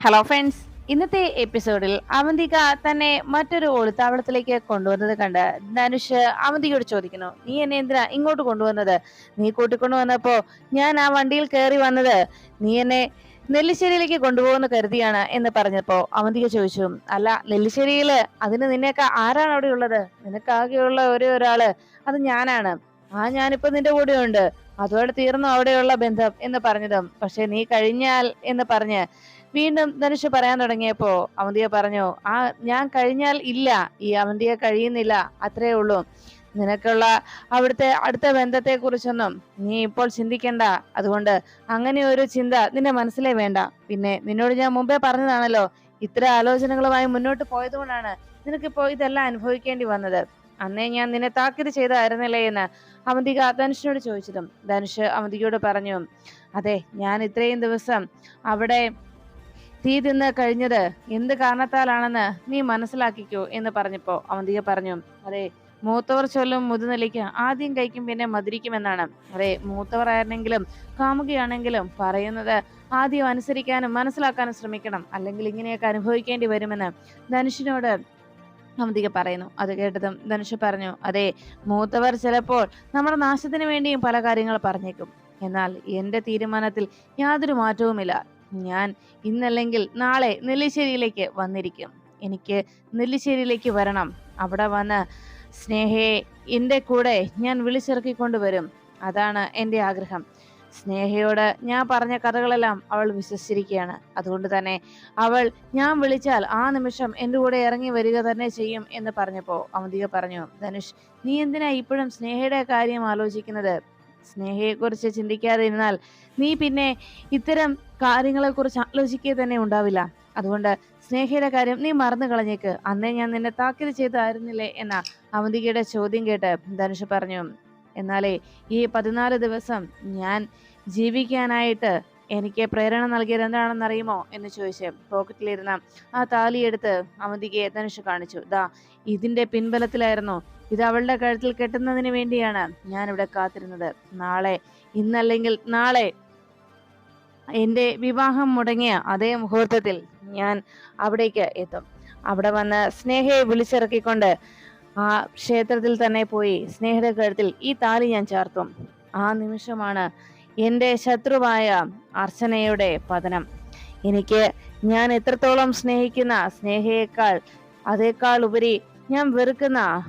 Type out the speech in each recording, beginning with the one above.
Hello friends ഇന്നത്തെ എപ്പിസോഡിൽ അവന്തിക തന്നെ മറ്റൊരു ഒളിത്താവളത്തിലേക്ക് കൊണ്ടുവന്നത് കണ്ട് ധനുഷ് അവന്തികയോട് ചോദിക്കുന്നു നീ എന്നെ എന്തിനാ ഇങ്ങോട്ട് കൊണ്ടുവന്നത്? നീ കൂട്ടിക്കൊണ്ടു വന്നപ്പോ ഞാൻ ആ വണ്ടിയിൽ കയറി വന്നത് നീ എന്നെ നെല്ലിശ്ശേരിയിലേക്ക് കൊണ്ടുപോകുന്ന കരുതിയാണ് എന്ന് പറഞ്ഞപ്പോ അവന്തിക ചോദിച്ചു അല്ല നെല്ലിശ്ശേരിയിൽ അതിന് നിന്നെയൊക്കെ ആരാണ് അവിടെ ഉള്ളത്? നിനക്കാകെയുള്ള ഒരേ ഒരാൾ അത് ഞാനാണ്. ആ ഞാനിപ്പോ നിന്റെ കൂടെ ഉണ്ട് അതോടെ തീർന്നു അവിടെയുള്ള ബന്ധം എന്ന് പറഞ്ഞതും പക്ഷെ നീ കഴിഞ്ഞാൽ എന്ന് പറഞ്ഞ് വീണ്ടും ധനുഷ് പറയാൻ തുടങ്ങിയപ്പോ അവന്തിയ പറഞ്ഞു ആ ഞാൻ കഴിഞ്ഞാൽ ഇല്ല. ഈ അവന്തിയ കഴിയുന്നില്ല. അത്രേ ഉള്ളൂ. നിനക്കുള്ള അവിടുത്തെ അടുത്ത ബന്ധത്തെ കുറിച്ചൊന്നും നീ ഇപ്പോൾ ചിന്തിക്കണ്ട. അതുകൊണ്ട് അങ്ങനെ ഒരു ചിന്ത നിന്റെ മനസ്സിലേ വേണ്ട. പിന്നെ നിന്നോട് ഞാൻ മുമ്പേ പറഞ്ഞതാണല്ലോ. ഇത്ര ആലോചനകളുമായി മുന്നോട്ട് പോയതുകൊണ്ടാണ് നിനക്കിപ്പോ ഇതെല്ലാം അനുഭവിക്കേണ്ടി വന്നത്. അന്നേ ഞാൻ നിന്നെ താക്കീത് ചെയ്തായിരുന്നില്ലേ എന്ന് അവന്തിക ധനുഷിനോട് ചോദിച്ചതും ധനുഷ് അവന്തികയോട് പറഞ്ഞു അതെ ഞാൻ ഇത്രയും ദിവസം അവിടെ തീ തിന്ന് കഴിഞ്ഞത് എന്ത് കാരണത്താലാണെന്ന് നീ മനസ്സിലാക്കിക്കോ എന്ന് പറഞ്ഞപ്പോ അവന്തിക പറഞ്ഞു അതെ മൂത്തവർ ചൊല്ലും മുതുനിലയ്ക്ക് ആദ്യം കഴിക്കും പിന്നെ മധുരിക്കുമെന്നാണ്. അതെ മൂത്തവർ ആയിരുന്നെങ്കിലും കാമുകയാണെങ്കിലും പറയുന്നത് ആദ്യം അനുസരിക്കാനും മനസ്സിലാക്കാനും ശ്രമിക്കണം അല്ലെങ്കിൽ ഇങ്ങനെയൊക്കെ അനുഭവിക്കേണ്ടി വരുമെന്ന് ധനുഷിനോട് അവന്തിക പറയുന്നു. അത് കേട്ടതും ധനുഷ് പറഞ്ഞു അതെ മൂത്തവർ ചിലപ്പോൾ നമ്മുടെ നാശത്തിന് വേണ്ടിയും പല കാര്യങ്ങൾ പറഞ്ഞേക്കും. എന്നാൽ എന്റെ തീരുമാനത്തിൽ യാതൊരു മാറ്റവുമില്ല. ഞാൻ ഇന്നല്ലെങ്കിൽ നാളെ നെല്ലിശ്ശേരിയിലേക്ക് വന്നിരിക്കും. എനിക്ക് നെല്ലിശ്ശേരിയിലേക്ക് വരണം. അവിടെ വന്ന് സ്നേഹയെ എന്റെ കൂടെ ഞാൻ വിളിച്ചിറക്കിക്കൊണ്ട് വരും. അതാണ് എന്റെ ആഗ്രഹം. സ്നേഹയോട് ഞാൻ പറഞ്ഞ കഥകളെല്ലാം അവൾ വിശ്വസിച്ചിരിക്കുകയാണ്. അതുകൊണ്ട് തന്നെ അവൾ ഞാൻ വിളിച്ചാൽ ആ നിമിഷം എന്റെ കൂടെ ഇറങ്ങി വരിക തന്നെ ചെയ്യും എന്ന് പറഞ്ഞപ്പോൾ അവന്തിക പറഞ്ഞു ധനുഷ് നീ എന്തിനാ ഇപ്പോഴും സ്നേഹയുടെ കാര്യം ആലോചിക്കുന്നത്? സ്നേഹയെക്കുറിച്ച് ചിന്തിക്കാതെ ഇരുന്നാൽ നീ പിന്നെ ഇത്തരം കാര്യങ്ങളെക്കുറിച്ച് ആലോചിക്കുക തന്നെ ഉണ്ടാവില്ല. അതുകൊണ്ട് സ്നേഹയുടെ കാര്യം നീ മറന്നു കളഞ്ഞേക്ക്. അന്നേ ഞാൻ നിന്നെ താക്കീത് ചെയ്തായിരുന്നില്ലേ എന്ന അവന്തികയുടെ ചോദ്യം കേട്ട് ധനുഷ് പറഞ്ഞു എന്നാലേ ഈ പതിനാല് ദിവസം ഞാൻ ജീവിക്കാനായിട്ട് എനിക്ക് പ്രേരണ നൽകിയത് എന്താണെന്നറിയുമോ എന്ന് ചോദിച്ച് പോക്കറ്റിലിരുന്ന ആ താലിയെടുത്ത് അവന്തിക്ക് ധനുഷ് കാണിച്ചു. ദാ ഇതിന്റെ പിൻബലത്തിലായിരുന്നു. ഇത് അവളുടെ കഴുത്തിൽ കെട്ടുന്നതിന് വേണ്ടിയാണ് ഞാൻ ഇവിടെ കാത്തിരുന്നത്. നാളെ ഇന്നല്ലെങ്കിൽ നാളെ എന്റെ വിവാഹം മുടങ്ങിയ അതേ മുഹൂർത്തത്തിൽ ഞാൻ അവിടേക്ക് എത്തും. അവിടെ വന്ന് സ്നേഹയെ വിളിച്ചിറക്കിക്കൊണ്ട് ആ ക്ഷേത്രത്തിൽ തന്നെ പോയി സ്നേഹയുടെ കഴുത്തിൽ ഈ താലി ഞാൻ ചേർത്തും. ആ നിമിഷമാണ് എന്റെ ശത്രുവായ അർച്ചനയുടെ പതനം. എനിക്ക് ഞാൻ എത്രത്തോളം സ്നേഹിക്കുന്ന സ്നേഹയേക്കാൾ അതേക്കാൾ ഉപരി ഞാൻ വെറുക്കുന്ന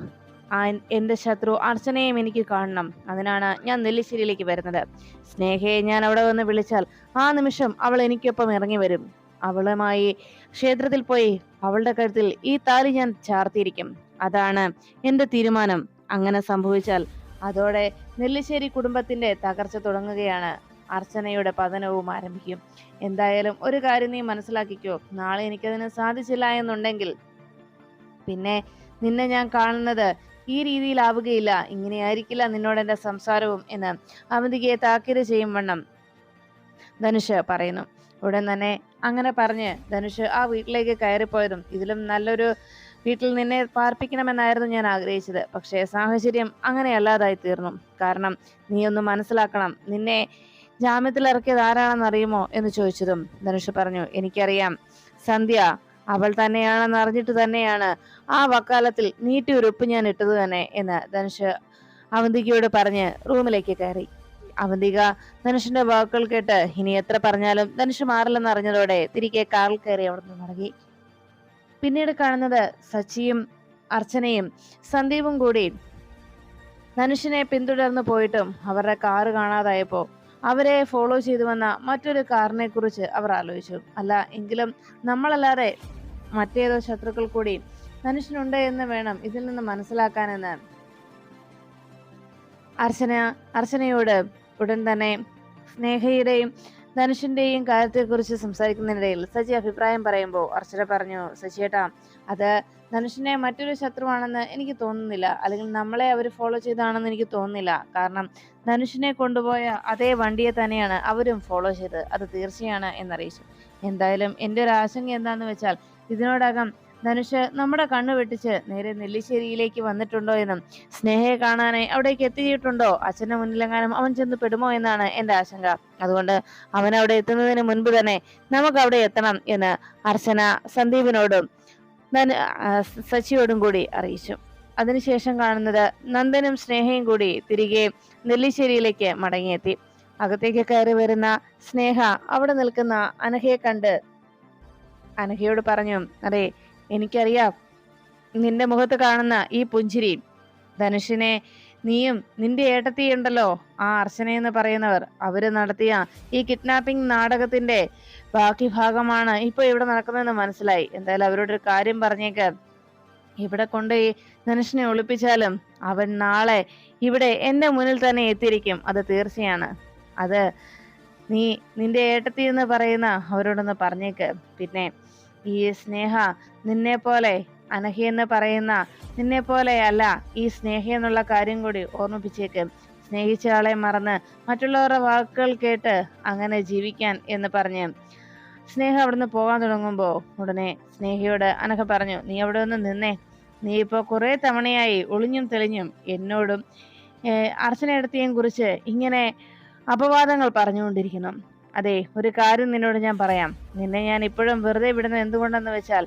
എന്റെ ശത്രു അർച്ചനയും എനിക്ക് കാണണം. അതിനാണ് ഞാൻ നെല്ലിശ്ശേരിയിലേക്ക് വരുന്നത്. സ്നേഹയെ ഞാൻ അവിടെ വന്ന് വിളിച്ചാൽ ആ നിമിഷം അവൾ എനിക്കൊപ്പം ഇറങ്ങി വരും. അവളുമായി ക്ഷേത്രത്തിൽ പോയി അവളുടെ കഴുത്തിൽ ഈ താലി ഞാൻ ചാർത്തിയിരിക്കും. അതാണ് എന്റെ തീരുമാനം. അങ്ങനെ സംഭവിച്ചാൽ അതോടെ നെല്ലിശ്ശേരി കുടുംബത്തിന്റെ തകർച്ച തുടങ്ങുകയാണ്. അർച്ചനയുടെ പതനവും ആരംഭിക്കും. എന്തായാലും ഒരു കാര്യം നീ മനസ്സിലാക്കിക്കോ. നാളെ എനിക്കതിന് സാധിച്ചില്ല എന്നുണ്ടെങ്കിൽ. പിന്നെ നിന്നെ ഞാൻ കാണുന്നത് ഈ രീതിയിലാവുകയില്ല. ഇങ്ങനെയായിരിക്കില്ല നിന്നോട് എന്റെ സംസാരവും എന്ന് അവന്തികയെ താക്കീത് ചെയ്യും വണ്ണം. ധനുഷ് പറയുന്നു. ഉടൻ തന്നെ അങ്ങനെ പറഞ്ഞ് ധനുഷ് ആ വീട്ടിലേക്ക് കയറിപ്പോയതും ഇതിലും നല്ലൊരു വീട്ടിൽ നിന്നെ പാർപ്പിക്കണമെന്നായിരുന്നു ഞാൻ ആഗ്രഹിച്ചത്. പക്ഷേ സാഹചര്യം അങ്ങനെയല്ലാതായി തീർന്നു. കാരണം നീ ഒന്ന് മനസ്സിലാക്കണം നിന്നെ ജാമ്യത്തിൽ ഇറക്കിയത് ആരാണെന്ന് അറിയുമോ എന്ന് ചോദിച്ചതും ധനുഷ് പറഞ്ഞു എനിക്കറിയാം. സന്ധ്യ അവൾ തന്നെയാണെന്ന് അറിഞ്ഞിട്ട് തന്നെയാണ് ആ വക്കാലത്തിൽ നീട്ടി ഉരുപ്പ് ഞാൻ ഇട്ടത് തന്നെ എന്ന് ധനുഷ് അവന്തികയോട് പറഞ്ഞ് റൂമിലേക്ക് കയറി. അവന്തിക ധനുഷിന്റെ വാക്കുകൾ കേട്ട് ഇനി എത്ര പറഞ്ഞാലും ധനുഷ് മാറില്ലെന്ന് അറിഞ്ഞതോടെ തിരികെ കാറിൽ കയറി അവിടുന്ന് മടങ്ങി. പിന്നീട് കാണുന്നത് സച്ചിയും അർച്ചനയും സന്ദീപും കൂടി. ധനുഷിനെ പിന്തുടർന്ന് പോയിട്ടും അവരുടെ കാറ് കാണാതായപ്പോ അവരെ ഫോളോ ചെയ്തു വന്ന മറ്റൊരു കാറിനെ കുറിച്ച് അവർ ആലോചിച്ചു. അല്ല എങ്കിലും നമ്മളല്ലാതെ മറ്റേതോ ശത്രുക്കൾ കൂടി ധനുഷിനുണ്ട് എന്ന് വേണം ഇതിൽ നിന്ന് മനസ്സിലാക്കാനെന്ന് അർച്ചന അർച്ചനയോട് ഉടൻ തന്നെ സ്നേഹയുടെയും ധനുഷിന്റെയും കാര്യത്തെക്കുറിച്ച് സംസാരിക്കുന്നതിനിടയിൽ സജി അഭിപ്രായം പറയുമ്പോൾ അർച്ചന പറഞ്ഞു സജിയേട്ടാ അത് ധനുഷിനെ മറ്റൊരു ശത്രുവാണെന്ന് എനിക്ക് തോന്നുന്നില്ല. അല്ലെങ്കിൽ നമ്മളെ അവർ ഫോളോ ചെയ്താണെന്ന് എനിക്ക് തോന്നുന്നില്ല. കാരണം ധനുഷിനെ കൊണ്ടുപോയ അതേ വണ്ടിയെ തന്നെയാണ് അവരും ഫോളോ ചെയ്തത്. അത് തീർച്ചയാണ് എന്നറിയിച്ചു. എന്തായാലും എന്റെ ഒരു ആശങ്ക എന്താണെന്ന് വെച്ചാൽ ഇതിനോടകം ധനുഷ് നമ്മുടെ കണ്ണു വെട്ടിച്ച് നേരെ നെല്ലിശ്ശേരിയിലേക്ക് വന്നിട്ടുണ്ടോ എന്നും സ്നേഹയെ കാണാനായി അവിടേക്ക് എത്തിയിട്ടുണ്ടോ? അച്ഛന്റെ മുന്നിലെങ്ങാനും അവൻ ചെന്ന് പെടുമോ എന്നാണ് എന്റെ ആശങ്ക. അതുകൊണ്ട് അവൻ അവിടെ എത്തുന്നതിന് മുൻപ് തന്നെ നമുക്ക് അവിടെ എത്തണം എന്ന് അർച്ചന സന്ദീപിനോടും സച്ചിയോടും കൂടി അറിയിച്ചു. അതിനുശേഷം കാണുന്നത് നന്ദനും സ്നേഹയും കൂടി തിരികെ നെല്ലിശ്ശേരിയിലേക്ക് മടങ്ങിയെത്തി. അകത്തേക്ക് കയറി വരുന്ന സ്നേഹ അവിടെ നിൽക്കുന്ന അനഹയെ കണ്ട് അനഹയോട് പറഞ്ഞു അതെ എനിക്കറിയാം. നിന്റെ മുഖത്ത് കാണുന്ന ഈ പുഞ്ചിരി ധനുഷിനെ നീയും നിന്റെ ഏട്ടത്തിയുണ്ടല്ലോ ആ അർച്ചന എന്ന് പറയുന്നവർ. അവർ നടത്തിയ ഈ കിഡ്നാപ്പിംഗ് നാടകത്തിന്റെ ബാക്കി ഭാഗമാണ് ഇപ്പൊ ഇവിടെ നടക്കുന്നതെന്ന് മനസ്സിലായി. എന്തായാലും അവരോട് ഒരു കാര്യം പറഞ്ഞേക്ക്. ഇവിടെ കൊണ്ട് ഈ ധനുഷിനെ ഒളിപ്പിച്ചാലും അവൻ നാളെ ഇവിടെ എന്റെ മുന്നിൽ തന്നെ എത്തിയിരിക്കും. അത് തീർച്ചയാണ്. അത് നീ നിന്റെ ഏട്ടത്തി എന്ന് പറയുന്ന അവരോടൊന്ന് പറഞ്ഞേക്ക്. പിന്നെ ഈ സ്നേഹ നിന്നെ പോലെ അനഹി എന്ന് പറയുന്ന നിന്നെ പോലെ അല്ല ഈ സ്നേഹ എന്നുള്ള കാര്യം കൂടി ഓർമ്മിപ്പിച്ചേക്ക്. സ്നേഹിച്ച ആളെ മറന്ന് മറ്റുള്ളവരുടെ വാക്കുകൾ കേട്ട് അങ്ങനെ ജീവിക്കാൻ എന്ന് പറഞ്ഞ്. സ്നേഹ അവിടുന്ന് പോകാൻ തുടങ്ങുമ്പോൾ ഉടനെ സ്നേഹയോട് അനഹ പറഞ്ഞു നീ അവിടെ ഒന്ന് നിന്നേ. നീ ഇപ്പോൾ കുറേ തവണയായി ഒളിഞ്ഞും തെളിഞ്ഞും എന്നോടും അർച്ചനയെടുത്തിയും കുറിച്ച് ഇങ്ങനെ അപവാദങ്ങൾ പറഞ്ഞുകൊണ്ടിരിക്കുന്നു. അതെ ഒരു കാര്യം നിന്നോട് ഞാൻ പറയാം. നിന്നെ ഞാൻ ഇപ്പോഴും വെറുതെ വിടുന്നത് എന്തുകൊണ്ടെന്ന് വെച്ചാൽ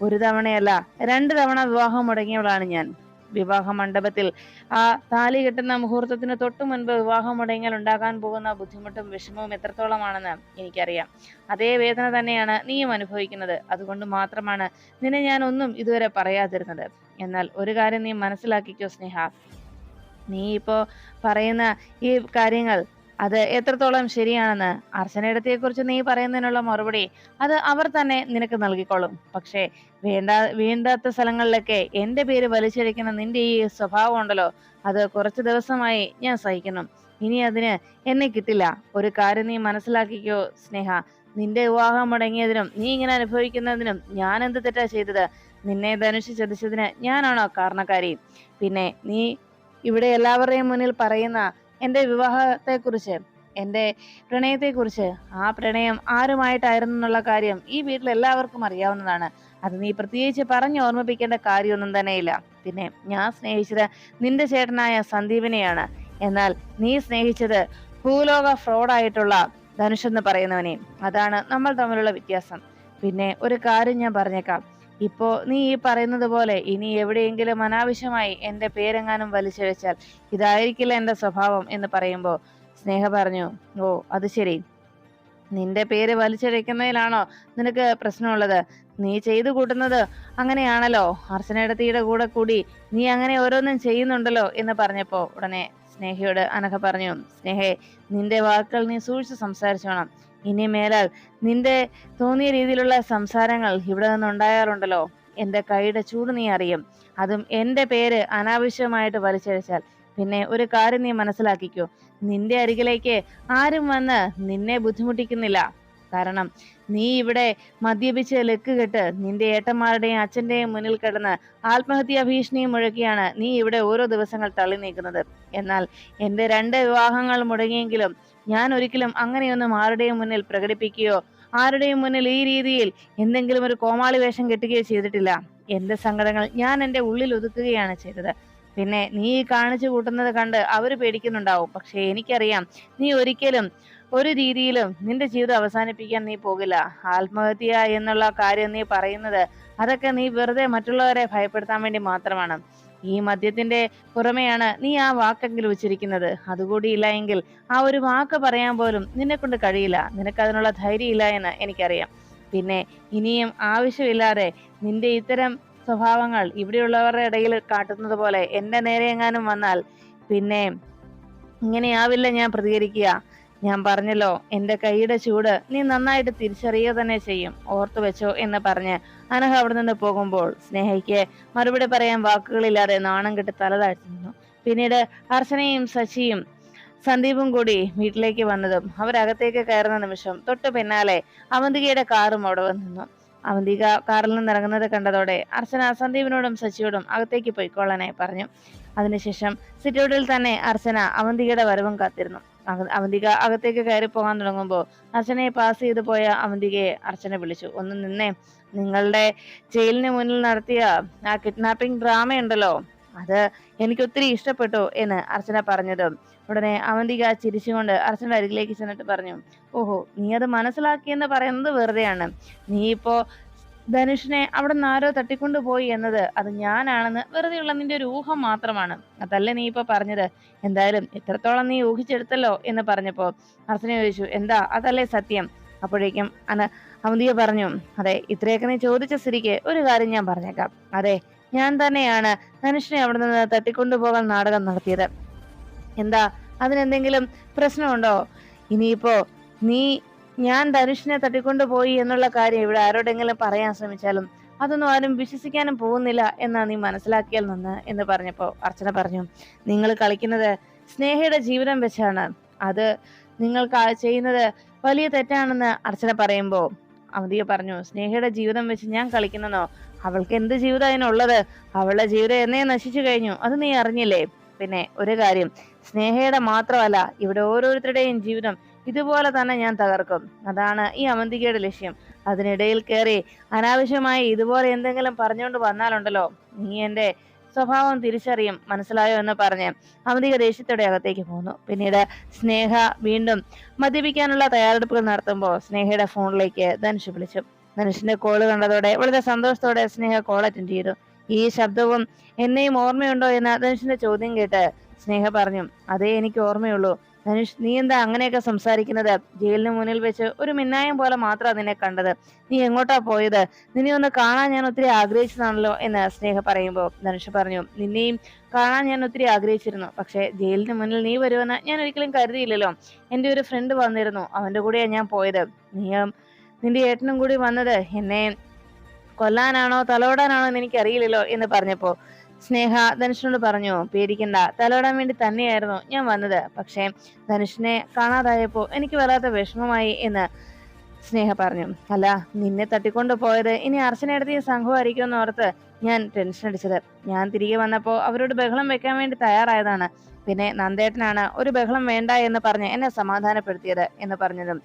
ഒരു തവണയല്ല രണ്ട് തവണ വിവാഹം മുടങ്ങിയവളാണ് ഞാൻ. വിവാഹ മണ്ഡപത്തിൽ ആ താലി കെട്ടുന്ന മുഹൂർത്തത്തിന് തൊട്ടു മുൻപ് വിവാഹം മുടങ്ങിയാൽ ഉണ്ടാകാൻ പോകുന്ന ബുദ്ധിമുട്ടും വിഷമവും എത്രത്തോളമാണെന്ന് എനിക്കറിയാം. അതേ വേദന തന്നെയാണ് നീയും അനുഭവിക്കുന്നത്. അതുകൊണ്ട് മാത്രമാണ് നിന്നെ ഞാൻ ഒന്നും ഇതുവരെ പറയാതിരുന്നത്. എന്നാൽ ഒരു കാര്യം നീ മനസ്സിലാക്കിക്കോ സ്നേഹ. നീ ഇപ്പോ പറയുന്ന ഈ കാര്യങ്ങൾ അത് എത്രത്തോളം ശരിയാണെന്ന് അർച്ചനയിടത്തെ കുറിച്ച് നീ പറയുന്നതിനുള്ള മറുപടി അത് അവർ തന്നെ നിനക്ക് നൽകിക്കോളും. പക്ഷേ വേണ്ട വേണ്ടാത്ത സ്ഥലങ്ങളിലൊക്കെ എന്റെ പേര് വലിച്ചഴിക്കുന്ന നിന്റെ ഈ സ്വഭാവം ഉണ്ടല്ലോ അത് കുറച്ച് ദിവസമായി ഞാൻ സഹിക്കുന്നു. ഇനി അതിന് എന്നെ കിട്ടില്ല. ഒരു കാര്യം നീ മനസ്സിലാക്കിക്കോ സ്നേഹ. നിന്റെ വിവാഹം മുടങ്ങിയതിനും നീ ഇങ്ങനെ അനുഭവിക്കുന്നതിനും ഞാൻ എന്ത് തെറ്റാ ചെയ്തത്? നിന്നെ ധനുഷ് ചതിച്ചതിന് ഞാനാണോ കാരണക്കാരി? പിന്നെ നീ ഇവിടെ എല്ലാവരുടെയും മുന്നിൽ പറയുന്ന എന്റെ വിവാഹത്തെക്കുറിച്ച് എന്റെ പ്രണയത്തെക്കുറിച്ച് ആ പ്രണയം ആരുമായിട്ടായിരുന്നു എന്നുള്ള കാര്യം ഈ വീട്ടിൽ എല്ലാവർക്കും അറിയാവുന്നതാണ്. അത് നീ പ്രത്യേകിച്ച് പറഞ്ഞു ഓർമ്മിപ്പിക്കേണ്ട കാര്യമൊന്നും തന്നെയില്ല. പിന്നെ ഞാൻ സ്നേഹിച്ചത് നിന്റെ ചേട്ടനായ സന്ദീപിനെയാണ്. എന്നാൽ നീ സ്നേഹിച്ചത് ഭൂലോക ഫ്രോഡായിട്ടുള്ള ധനുഷ് എന്ന് പറയുന്നവനെ അതാണ് നമ്മൾ തമ്മിലുള്ള വ്യത്യാസം. പിന്നെ ഒരു കാര്യം ഞാൻ പറഞ്ഞേക്കാം. ഇപ്പോ നീ ഈ പറയുന്നത് പോലെ ഇനി എവിടെയെങ്കിലും അനാവശ്യമായി എന്റെ പേരെങ്ങാനും വലിച്ചഴിച്ചാൽ ഇതായിരിക്കില്ല എന്റെ സ്വഭാവം എന്ന് പറയുമ്പോൾ സ്നേഹ പറഞ്ഞു ഓ അത് ശരി. നിന്റെ പേര് വലിച്ചഴിക്കുന്നതിലാണോ നിനക്ക് പ്രശ്നമുള്ളത്? നീ ചെയ്തു കൂട്ടുന്നത് അങ്ങനെയാണല്ലോ. അർച്ചനയുടെ കൂടെ കൂടി നീ അങ്ങനെ ഓരോന്നും ചെയ്യുന്നുണ്ടല്ലോ എന്ന് പറഞ്ഞപ്പോ ഉടനെ സ്നേഹയോട് അനഘ പറഞ്ഞു സ്നേഹേ നിന്റെ വാക്കുകൾ നീ സൂക്ഷിച്ച് സംസാരിച്ചോണം. ഇനി മേലാൽ നിന്റെ തോന്നിയ രീതിയിലുള്ള സംസാരങ്ങൾ ഇവിടെ നിന്നുണ്ടായാറുണ്ടല്ലോ എന്റെ കൈയുടെ ചൂട് നീ അറിയും. അതും എന്റെ പേര് അനാവശ്യമായിട്ട് വലിച്ചഴിച്ചാൽ. പിന്നെ ഒരു കാര്യം നീ മനസ്സിലാക്കിക്കോ. നിന്റെ അരികിലേക്ക് ആരും വന്ന് നിന്നെ ബുദ്ധിമുട്ടിക്കുന്നില്ല. കാരണം നീ ഇവിടെ മദ്യപിച്ച് ലക്ക് കെട്ട് നിന്റെ ഏട്ടന്മാരുടെയും അച്ഛന്റെയും മുന്നിൽ കിടന്ന് ആത്മഹത്യാ ഭീഷണിയും മുഴക്കിയാണ് നീ ഇവിടെ ഓരോ ദിവസങ്ങൾ തള്ളി നീക്കുന്നത്. എന്നാൽ എന്റെ രണ്ട് വിവാഹങ്ങൾ മുടങ്ങിയെങ്കിലും ഞാൻ ഒരിക്കലും അങ്ങനെയൊന്നും ആരുടെയും മുന്നിൽ പ്രകടിപ്പിക്കുകയോ ആരുടെയും മുന്നിൽ ഈ രീതിയിൽ എന്തെങ്കിലും ഒരു കോമാളി വേഷം കെട്ടുകയോ ചെയ്തിട്ടില്ല. എന്റെ സങ്കടങ്ങൾ ഞാൻ എന്റെ ഉള്ളിൽ ഒതുക്കുകയാണ് ചെയ്തത്. പിന്നെ നീ കാണിച്ചു കൂട്ടുന്നത് കണ്ട് അവർ പേടിക്കുന്നുണ്ടാവും. പക്ഷെ എനിക്കറിയാം നീ ഒരിക്കലും ഒരു രീതിയിലും നിന്റെ ജീവിതം അവസാനിപ്പിക്കാൻ നീ പോകില്ല. ആത്മഹത്യ എന്നുള്ള കാര്യം നീ പറയുന്നത് അതൊക്കെ നീ വെറുതെ മറ്റുള്ളവരെ ഭയപ്പെടുത്താൻ വേണ്ടി മാത്രമാണ്. ഈ മദ്യത്തിന്റെ പുറമെയാണ് നീ ആ വാക്കെങ്കിലും ഉച്ചരിക്കുന്നത് അതുകൂടി ഇല്ല എങ്കിൽ ആ ഒരു വാക്ക് പറയാൻ പോലും നിന്നെ കൊണ്ട് കഴിയില്ല. നിനക്ക് അതിനുള്ള ധൈര്യം ഇല്ല എന്ന് എനിക്കറിയാം. പിന്നെ ഇനിയും ആവശ്യമില്ലാതെ നിന്റെ ഇത്തരം സ്വഭാവങ്ങൾ ഇവിടെയുള്ളവരുടെ ഇടയിൽ കാട്ടുന്നത് പോലെ എന്റെ നേരെ എങ്ങാനും വന്നാൽ പിന്നെ ഇങ്ങനെയാവില്ല ഞാൻ പ്രതികരിക്കുക. ഞാൻ പറഞ്ഞല്ലോ എന്റെ കൈയുടെ ചൂട് നീ നന്നായിട്ട് തിരിച്ചറിയുക തന്നെ ചെയ്യും ഓർത്തു വെച്ചോ എന്ന് പറഞ്ഞ് അനഹ അവിടെ നിന്ന് പോകുമ്പോൾ സ്നേഹയ്ക്ക് മറുപടി പറയാൻ വാക്കുകളില്ലാതെ നാണം കെട്ട് തല താഴ്ത്തിരുന്നു പിന്നീട് അർച്ചനയും ശശിയും സന്ദീപും കൂടി വീട്ടിലേക്ക് വന്നതും അവരകത്തേക്ക് കയറുന്ന നിമിഷം തൊട്ടു പിന്നാലെ അവന്തികയുടെ കാറും അവിടെ വന്നിരുന്നു അവന്തിക കാറിൽ നിന്ന് ഇറങ്ങുന്നത് കണ്ടതോടെ അർച്ചന സന്ദീപിനോടും ശശിയോടും അകത്തേക്ക് പോയിക്കൊള്ളാനായി പറഞ്ഞു. അതിനുശേഷം സിറ്റൗട്ടിൽ തന്നെ അർച്ചന അവന്തികയുടെ വരവും കാത്തിരുന്നു. അവന്തിക അകത്തേക്ക് കയറി പോകാൻ തുടങ്ങുമ്പോൾ അർച്ചനയെ പാസ് ചെയ്തു പോയ അവന്തികയെ അർച്ചന വിളിച്ചു. ഒന്ന് നിന്നേ. നിങ്ങളുടെ ജയിലിന് മുന്നിൽ നടത്തിയ ആ കിഡ്നാപ്പിംഗ് ഡ്രാമ ഉണ്ടല്ലോ. അത് എനിക്ക് ഒത്തിരി ഇഷ്ടപ്പെട്ടു എന്ന് അർച്ചന പറഞ്ഞതും. ഉടനെ അവന്തിക ചിരിച്ചുകൊണ്ട് അർച്ചന അരികിലേക്ക് ചെന്നിട്ട് പറഞ്ഞു ഓഹോ നീ അത് മനസ്സിലാക്കിയെന്ന് പറയുന്നത് വെറുതെയാണ്. നീ ഇപ്പോ ധനുഷിനെ അവിടെ നിന്ന് ആരോ തട്ടിക്കൊണ്ടുപോയി എന്നത് അത് ഞാനാണെന്ന് വെറുതെയുള്ള നിന്റെ ഒരു ഊഹം മാത്രമാണ്. അതല്ലേ നീ ഇപ്പൊ പറഞ്ഞത്? എന്തായാലും ഇത്രത്തോളം നീ ഊഹിച്ചെടുത്തല്ലോ എന്ന് പറഞ്ഞപ്പോ അർച്ചന ചോദിച്ചു എന്താ? അതല്ലേ സത്യം? അപ്പോഴേക്കും അന അവന്തിക പറഞ്ഞു അതെ ഇത്രയൊക്കെ നീ ചോദിച്ച സ്ഥിതിക്ക് ഒരു കാര്യം ഞാൻ പറഞ്ഞേക്കാം. അതെ ഞാൻ തന്നെയാണ് ധനുഷിനെ അവിടെ നിന്ന് തട്ടിക്കൊണ്ടുപോകാൻ നാടകം നടത്തിയത്. എന്താ? അതിനെന്തെങ്കിലും പ്രശ്നമുണ്ടോ? ഇനിയിപ്പോ നീ ഞാൻ ധനുഷിനെ തട്ടിക്കൊണ്ടു പോയി എന്നുള്ള കാര്യം ഇവിടെ ആരോടെങ്കിലും പറയാൻ ശ്രമിച്ചാലും അതൊന്നും ആരും വിശ്വസിക്കാനും പോകുന്നില്ല എന്നാ നീ മനസ്സിലാക്കിയാൽ നിന്ന് എന്ന് പറഞ്ഞപ്പോ അർച്ചന പറഞ്ഞു നിങ്ങൾ കളിക്കുന്നത് സ്നേഹയുടെ ജീവിതം വെച്ചാണ്. അത് നിങ്ങൾ ചെയ്യുന്നത് വലിയ തെറ്റാണെന്ന് അർച്ചന പറയുമ്പോ അവധിയ പറഞ്ഞു സ്നേഹയുടെ ജീവിതം വെച്ച് ഞാൻ കളിക്കുന്നതോ? അവൾക്ക് എന്ത് ജീവിതം അതിനുള്ളത്? അവളുടെ ജീവിതം എന്നേ നശിച്ചു കഴിഞ്ഞു. അത് നീ അറിഞ്ഞില്ലേ? പിന്നെ ഒരു കാര്യം സ്നേഹയുടെ മാത്രമല്ല ഇവിടെ ഓരോരുത്തരുടെയും ജീവിതം ഇതുപോലെ തന്നെ ഞാൻ തകർക്കും. അതാണ് ഈ അവന്തികയുടെ ലക്ഷ്യം. അതിനിടയിൽ കയറി അനാവശ്യമായി ഇതുപോലെ എന്തെങ്കിലും പറഞ്ഞുകൊണ്ട് വന്നാലുണ്ടല്ലോ. നീ എന്റെ സ്വഭാവം തിരിച്ചറിയും മനസ്സിലായോ എന്ന് പറഞ്ഞ് അവന്തിക ദേഷ്യത്തോടെ അകത്തേക്ക് പോന്നു. പിന്നീട് സ്നേഹ വീണ്ടും മദ്യപിക്കാനുള്ള തയ്യാറെടുപ്പുകൾ നടത്തുമ്പോൾ സ്നേഹയുടെ ഫോണിലേക്ക് ധനുഷ് വിളിച്ചു. ധനുഷിന്റെ കോൾ കണ്ടതോടെ വളരെ സന്തോഷത്തോടെ സ്നേഹ കോൾ അറ്റൻഡ് ചെയ്തു. ഈ ശബ്ദവും എന്നെയും ഓർമ്മയുണ്ടോ എന്ന് ധനുഷിന്റെ ചോദ്യം കേട്ട് സ്നേഹ പറഞ്ഞു അതേ എനിക്ക് ഓർമ്മയുള്ളൂ. ധനുഷ് നീ എന്താ അങ്ങനെയൊക്കെ സംസാരിക്കുന്നത്? ജയിലിന് മുന്നിൽ വെച്ച് ഒരു മിന്നായം പോലെ മാത്രമാണ് നിന്നെ കണ്ടത്. നീ എങ്ങോട്ടാ പോയത്? നിന്നെ ഒന്ന് കാണാൻ ഞാൻ ഒത്തിരി ആഗ്രഹിച്ചതാണല്ലോ എന്ന് സ്നേഹ പറയുമ്പോൾ ധനുഷ് പറഞ്ഞു നിന്നെയും കാണാൻ ഞാൻ ഒത്തിരി ആഗ്രഹിച്ചിരുന്നു. പക്ഷേ ജയിലിന് മുന്നിൽ നീ വരുമെന്ന് ഞാൻ ഒരിക്കലും കരുതിയില്ലല്ലോ. എന്റെ ഒരു ഫ്രണ്ട് വന്നിരുന്നു. അവന്റെ കൂടെയാണ് ഞാൻ പോയത്. നീ നിന്റെ ഏട്ടനും കൂടി വന്നത്. എന്നെ കൊല്ലാനാണോ തലോടാനാണോ എന്ന് എനിക്കറിയില്ലല്ലോ എന്ന് പറഞ്ഞപ്പോ സ്നേഹ ധനുഷിനോട് പറഞ്ഞു പേടിക്കണ്ട തലോടാൻ വേണ്ടി തന്നെയായിരുന്നു ഞാൻ വന്നത്. പക്ഷേ ധനുഷിനെ കാണാതായപ്പോ എനിക്ക് വല്ലാത്ത വിഷമമായി എന്ന് സ്നേഹ പറഞ്ഞു. അല്ല നിന്നെ തട്ടിക്കൊണ്ടു പോയത് ഇനി അർച്ചനയെടുത്ത് ഈ സംഭവമായിരിക്കും എന്ന് ഓർത്ത് ഞാൻ ടെൻഷൻ അടിച്ചത്. ഞാൻ തിരികെ വന്നപ്പോ അവരോട് ബഹളം വെക്കാൻ വേണ്ടി തയ്യാറായതാണ്. പിന്നെ നന്ദേട്ടനാണ് ഒരു ബഹളം വേണ്ട എന്ന് പറഞ്ഞ് എന്നെ സമാധാനപ്പെടുത്തിയത് എന്ന് പറഞ്ഞതും.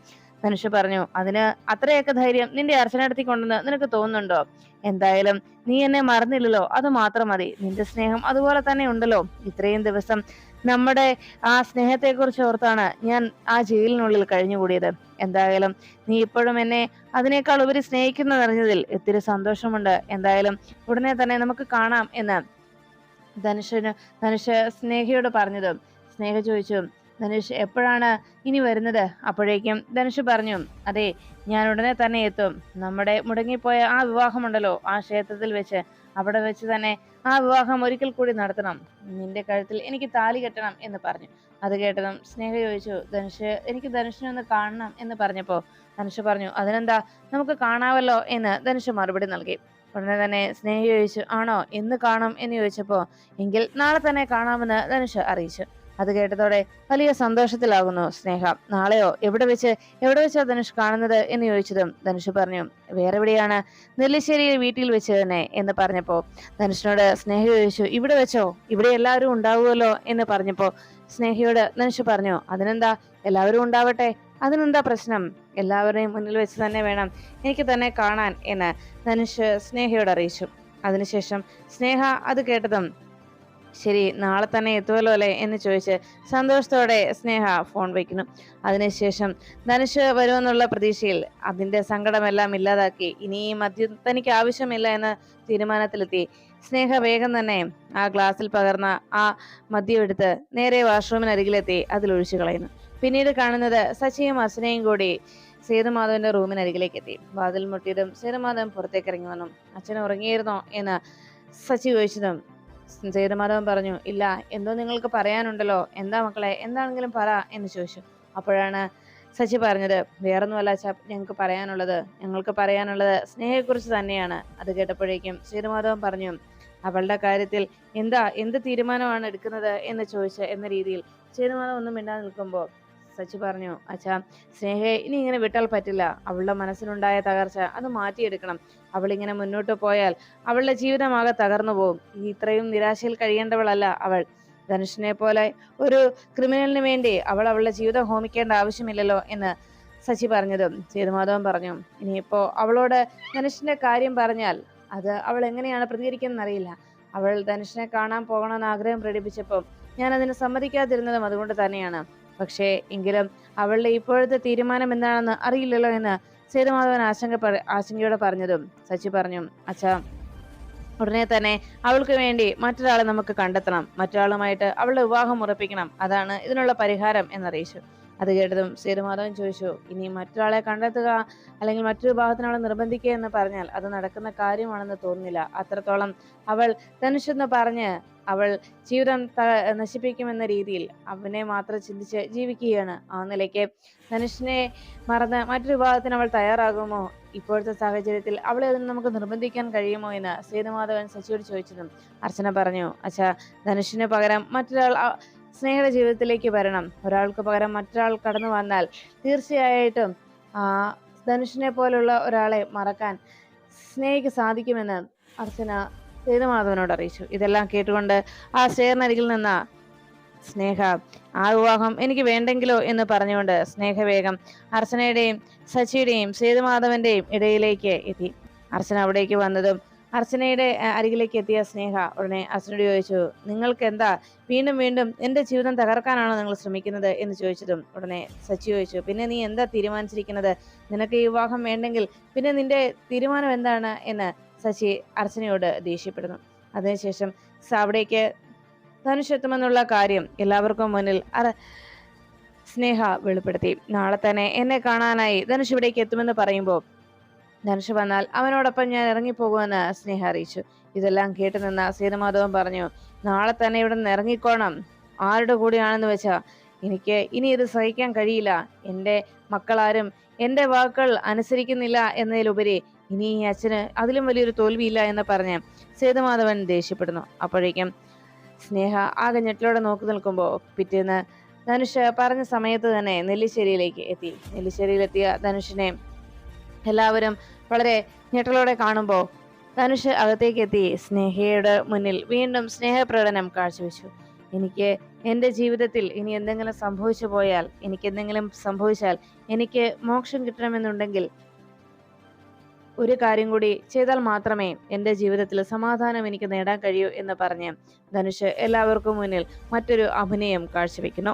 ധനുഷ് പറഞ്ഞു അതിന് അത്രയൊക്കെ ധൈര്യം നിന്റെ അർച്ചനടുത്തി കൊണ്ടെന്ന് നിനക്ക് തോന്നുന്നുണ്ടോ? എന്തായാലും നീ എന്നെ മറന്നില്ലല്ലോ അത് മാത്രം മതി. നിന്റെ സ്നേഹം അതുപോലെ തന്നെ ഉണ്ടല്ലോ. ഇത്രയും ദിവസം നമ്മുടെ ആ സ്നേഹത്തെ കുറിച്ച് ഓർത്താണ് ഞാൻ ആ ജയിലിനുള്ളിൽ കഴിഞ്ഞുകൂടിയത്. എന്തായാലും നീ ഇപ്പോഴും എന്നെ അതിനേക്കാൾ ഉപരി സ്നേഹിക്കുന്നതറിഞ്ഞതിൽ ഇത്തിരി സന്തോഷമുണ്ട്. എന്തായാലും ഉടനെ തന്നെ നമുക്ക് കാണാം എന്ന് ധനുഷിന് ധനുഷ് സ്നേഹയോട് പറഞ്ഞതും സ്നേഹ ചോദിച്ചു ധനുഷ് എപ്പോഴാണ് ഇനി വരുന്നത്? അപ്പോഴേക്കും ധനുഷ് പറഞ്ഞു അതെ ഞാൻ ഉടനെ തന്നെ എത്തും. നമ്മുടെ മുടങ്ങിപ്പോയ ആ വിവാഹമുണ്ടല്ലോ ആ ക്ഷേത്രത്തിൽ വെച്ച്. അവിടെ വെച്ച് തന്നെ ആ വിവാഹം ഒരിക്കൽ കൂടി നടത്തണം. നിന്റെ കഴുത്തിൽ എനിക്ക് താലി കെട്ടണം എന്ന് പറഞ്ഞു. അത് കേട്ടതും സ്നേഹ ചോദിച്ചു ധനുഷ് എനിക്ക് ധനുഷിനെ ഒന്ന് കാണണം എന്ന് പറഞ്ഞപ്പോ ധനുഷ് പറഞ്ഞു അതിനെന്താ? നമുക്ക് കാണാവല്ലോ എന്ന് ധനുഷ് മറുപടി നൽകി. ഉടനെ തന്നെ സ്നേഹ ചോദിച്ചു ആണോ? എന്ന് കാണും എന്ന് ചോദിച്ചപ്പോ എങ്കിൽ നാളെ തന്നെ കാണാമെന്ന് ധനുഷ് അറിയിച്ചു. അത് കേട്ടതോടെ വലിയ സന്തോഷത്തിലാകുന്നു സ്നേഹ. നാളെയോ? എവിടെ വെച്ച്? എവിടെ വെച്ചാ ധനുഷ് കാണുന്നത്? എന്ന് ചോദിച്ചതും ധനുഷ് പറഞ്ഞു വേറെ എവിടെയാണ് നെല്ലിശ്ശേരിയിൽ വീട്ടിൽ വെച്ച് തന്നെ എന്ന് പറഞ്ഞപ്പോ ധനുഷിനോട് സ്നേഹ ചോദിച്ചു ഇവിടെ വെച്ചോ? ഇവിടെ എല്ലാവരും ഉണ്ടാവുമല്ലോ എന്ന് പറഞ്ഞപ്പോ സ്നേഹയോട് ധനുഷ് പറഞ്ഞു അതിനെന്താ? എല്ലാവരും ഉണ്ടാവട്ടെ. അതിനെന്താ പ്രശ്നം? എല്ലാവരെയും മുന്നിൽ വെച്ച് തന്നെ വേണം എനിക്ക് തന്നെ കാണാൻ എന്ന് ധനുഷ് സ്നേഹയോട് അറിയിച്ചു. അതിനുശേഷം സ്നേഹ അത് കേട്ടതും ശരി നാളെ തന്നെ എത്തുമല്ലോ അല്ലേ എന്ന് ചോദിച്ച് സന്തോഷത്തോടെ സ്നേഹ ഫോൺ വയ്ക്കുന്നു. അതിനുശേഷം ധനുഷ് വരുമെന്നുള്ള പ്രതീക്ഷയിൽ അതിന്റെ സങ്കടമെല്ലാം ഇല്ലാതാക്കി. ഇനി മദ്യം തനിക്ക് ആവശ്യമില്ല എന്ന തീരുമാനത്തിലെത്തി. സ്നേഹ വേഗം തന്നെ ആ ഗ്ലാസ്സിൽ പകർന്ന ആ മദ്യം എടുത്ത് നേരെ വാഷ്റൂമിനരികിലെത്തി അതിൽ ഒഴിച്ചു കളയുന്നു. പിന്നീട് കാണുന്നത് സച്ചിയും അസനയും കൂടി സേതുമാധവന്റെ റൂമിനരികിലേക്ക് എത്തി. വാതിൽ മുട്ടിയതും സേതുമാധവൻ പുറത്തേക്ക് ഇറങ്ങി വന്നു. അച്ഛൻ ഉറങ്ങിയിരുന്നോ എന്ന് സച്ചി ചോദിച്ചതും സേതുമാധവൻ പറഞ്ഞു ഇല്ല എന്തോ നിങ്ങൾക്ക് പറയാനുണ്ടല്ലോ. എന്താ മക്കളെ എന്താണെങ്കിലും പറ എന്ന് ചോദിച്ചു. അപ്പോഴാണ് സച്ചി പറഞ്ഞത് വേറൊന്നുമല്ല അച്ഛാ ഞങ്ങൾക്ക് പറയാനുള്ളത്. ഞങ്ങൾക്ക് പറയാനുള്ളത് സ്നേഹയെക്കുറിച്ച് തന്നെയാണ്. അത് കേട്ടപ്പോഴേക്കും സേതുമാധവൻ പറഞ്ഞു അവളുടെ കാര്യത്തിൽ എന്താ എന്ത് തീരുമാനമാണ് എടുക്കുന്നത്? എന്ന് ചോദിച്ച എന്ന രീതിയിൽ സേതുമാധവൻ ഒന്നും മിണ്ടാതെ നിൽക്കുമ്പോൾ സച്ചി പറഞ്ഞു അച്ഛാ സ്നേഹയെ ഇനി ഇങ്ങനെ വിട്ടാൽ പറ്റില്ല. അവളുടെ മനസ്സിലുണ്ടായ തകർച്ച അത് മാറ്റിയെടുക്കണം. അവൾ ഇങ്ങനെ മുന്നോട്ട് പോയാൽ അവളുടെ ജീവിതമാകെ തകർന്നു പോകും ഇത്രയും നിരാശയിൽ കഴിയേണ്ടവളല്ല അവൾ. ധനുഷിനെ പോലെ ഒരു ക്രിമിനലിന് വേണ്ടി അവൾ അവളുടെ ജീവിതം ഹോമിക്കേണ്ട ആവശ്യമില്ലല്ലോ എന്ന് സച്ചി പറഞ്ഞതും സേതുമാധവൻ പറഞ്ഞു. ഇനിയിപ്പോ അവളോട് ധനുഷിന്റെ കാര്യം പറഞ്ഞാൽ അത് അവൾ എങ്ങനെയാണ് പ്രതികരിക്കുന്നത് അറിയില്ല. അവൾ ധനുഷിനെ കാണാൻ പോകണമെന്ന് ആഗ്രഹം പ്രകടിപ്പിച്ചപ്പോൾ ഞാൻ അതിന് സമ്മതിക്കാതിരുന്നതും അതുകൊണ്ട് തന്നെയാണ്. പക്ഷേ എങ്കിലും അവളുടെ ഇപ്പോഴത്തെ തീരുമാനം എന്താണെന്ന് അറിയില്ലല്ലോ എന്ന് സേതുമാധവൻ ആശങ്ക ആശങ്കയോടെ പറഞ്ഞതും സച്ചി പറഞ്ഞു അച്ഛാ ഉടനെ തന്നെ അവൾക്ക് വേണ്ടി മറ്റൊരാളെ നമുക്ക് കണ്ടെത്തണം. മറ്റൊരാളുമായിട്ട് അവളുടെ വിവാഹം ഉറപ്പിക്കണം. അതാണ് ഇതിനുള്ള പരിഹാരം എന്നറിയിച്ചു. അത് കേട്ടതും സേതുമാധവൻ ചോദിച്ചു ഇനി മറ്റൊരാളെ കണ്ടെത്തുക അല്ലെങ്കിൽ മറ്റൊരു വിവാഹത്തിന് അവളെ നിർബന്ധിക്കുക എന്ന് പറഞ്ഞാൽ അത് നടക്കുന്ന കാര്യമാണെന്ന് തോന്നുന്നില്ല. അത്രത്തോളം അവൾ ധനുഷെന്ന് പറഞ്ഞ് അവൾ ജീവിതം നശിപ്പിക്കുമെന്ന രീതിയിൽ അവനെ മാത്രം ചിന്തിച്ച് ജീവിക്കുകയാണ് ആ നിലയ്ക്ക്. ധനുഷിനെ മറന്ന് മറ്റൊരു വിവാഹത്തിന് അവൾ തയ്യാറാകുമോ? ഇപ്പോഴത്തെ സാഹചര്യത്തിൽ അവളെ അതിന് നമുക്ക് നിർബന്ധിക്കാൻ കഴിയുമോ എന്ന് സേതുമാധവൻ ശശിയോട് ചോദിച്ചതും അർച്ചന പറഞ്ഞു അച്ഛാ ധനുഷിന് പകരം മറ്റൊരാൾ സ്നേഹിത ജീവിതത്തിലേക്ക് വരണം. ഒരാൾക്ക് പകരം മറ്റൊരാൾ കടന്നു വന്നാൽ തീർച്ചയായിട്ടും ധനുഷിനെ പോലുള്ള ഒരാളെ മറക്കാൻ സ്നേഹിക്ക് സാധിക്കുമെന്ന് അർച്ചന സേതുമാധവനോട് അറിയിച്ചു. ഇതെല്ലാം കേട്ടുകൊണ്ട് ആ സ്റ്റേറിനരികിൽ നിന്ന സ്നേഹ ആ വിവാഹം എനിക്ക് വേണ്ടെങ്കിലോ? എന്ന് പറഞ്ഞുകൊണ്ട് സ്നേഹവേഗം അർച്ചനയുടെയും സച്ചിയുടെയും സേതുമാധവന്റെയും ഇടയിലേക്ക് എത്തി. അർച്ചന അവിടേക്ക് വന്നതും അർച്ചനയുടെ അരികിലേക്ക് എത്തിയ സ്നേഹ ഉടനെ അർച്ചനയോട് ചോദിച്ചു നിങ്ങൾക്ക് എന്താ വീണ്ടും വീണ്ടും എന്റെ ജീവിതം തകർക്കാനാണോ നിങ്ങൾ ശ്രമിക്കുന്നത്? എന്ന് ചോദിച്ചതും ഉടനെ സച്ചി ചോദിച്ചു പിന്നെ നീ എന്താ തീരുമാനിച്ചിരിക്കുന്നത്? നിനക്ക് ഈ വിവാഹം വേണ്ടെങ്കിൽ പിന്നെ നിന്റെ തീരുമാനം എന്താണ്? എന്ന് സച്ചി അർച്ചനയോട് ദേഷ്യപ്പെടുന്നു. അതിനുശേഷം സാവിടേക്ക് അവിടേക്ക് ധനുഷ് എത്തുമെന്നുള്ള കാര്യം എല്ലാവർക്കും മുന്നിൽ അറ സ്നേഹ വെളിപ്പെടുത്തി. നാളെ തന്നെ എന്നെ കാണാനായി ധനുഷ് ഇവിടേക്ക് എത്തുമെന്ന് പറയുമ്പോൾ ധനുഷ് വന്നാൽ അവനോടൊപ്പം ഞാൻ ഇറങ്ങിപ്പോകുമെന്ന് സ്നേഹ അറിയിച്ചു. ഇതെല്ലാം കേട്ടു നിന്ന സീതമാധവൻ പറഞ്ഞു നാളെ തന്നെ ഇവിടെ നിന്ന് ഇറങ്ങിക്കോണം. ആരുടെ കൂടെയാണെന്ന് വെച്ചാ എനിക്ക് ഇനി ഇത് സഹിക്കാൻ കഴിയില്ല. എന്റെ മക്കളാരും എന്റെ വാക്കുകൾ അനുസരിക്കുന്നില്ല എന്നതിലുപരി ഇനി ഈ അച്ഛന് അതിലും വലിയൊരു തോൽവിയില്ല എന്ന് പറഞ്ഞ് സേതുമാധവൻ ദേഷ്യപ്പെടുന്നു. അപ്പോഴേക്കും സ്നേഹ ആകെ ഞെട്ടിലോടെ നോക്കി നിൽക്കുമ്പോൾ പിറ്റേന്ന് ധനുഷ് പറഞ്ഞ സമയത്ത് തന്നെ നെല്ലിശ്ശേരിയിലേക്ക് എത്തി. നെല്ലിശ്ശേരിയിലെത്തിയ ധനുഷിനെ എല്ലാവരും വളരെ ഞെട്ടലോടെ കാണുമ്പോൾ ധനുഷ് അകത്തേക്ക് എത്തി സ്നേഹയുടെ മുന്നിൽ വീണ്ടും സ്നേഹപ്രകടനം കാഴ്ചവെച്ചു. എനിക്ക് എന്റെ ജീവിതത്തിൽ ഇനി എന്തെങ്കിലും സംഭവിച്ചു പോയാൽ എനിക്ക് എന്തെങ്കിലും സംഭവിച്ചാൽ എനിക്ക് മോക്ഷം കിട്ടണമെന്നുണ്ടെങ്കിൽ ഒരു കാര്യം കൂടി ചെയ്താൽ മാത്രമേ എന്റെ ജീവിതത്തിൽ സമാധാനം എനിക്ക് നേടാൻ കഴിയൂ എന്ന് പറഞ്ഞ് ധനുഷ് എല്ലാവർക്കും മുന്നിൽ മറ്റൊരു അഭിനയം കാഴ്ചവെക്കുന്നു.